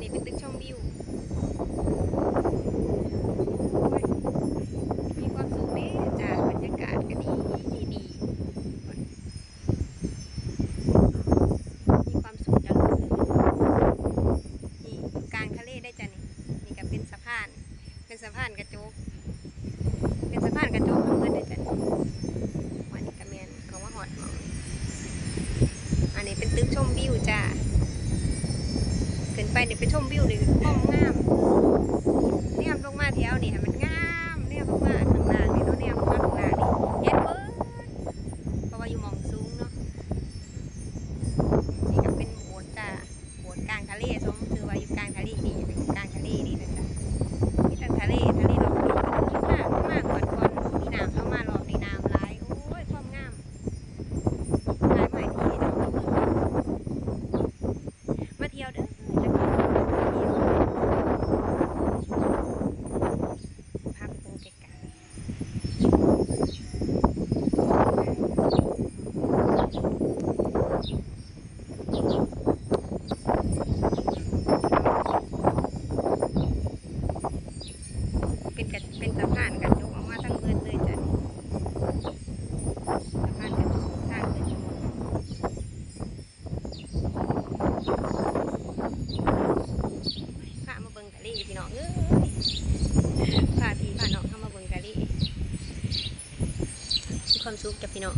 นี่เป็นตึกชมวิวมีความสุขไหมจากบรรยากาศก็ดีดีดีมีความสุขจังเลยนี่กลางทะเลได้จ้ะนี่นี่ก็เป็นสะพาน เป็นสะพานกระจก นี่ไปชมวิวนี่ ความสุขจากพี่น้อง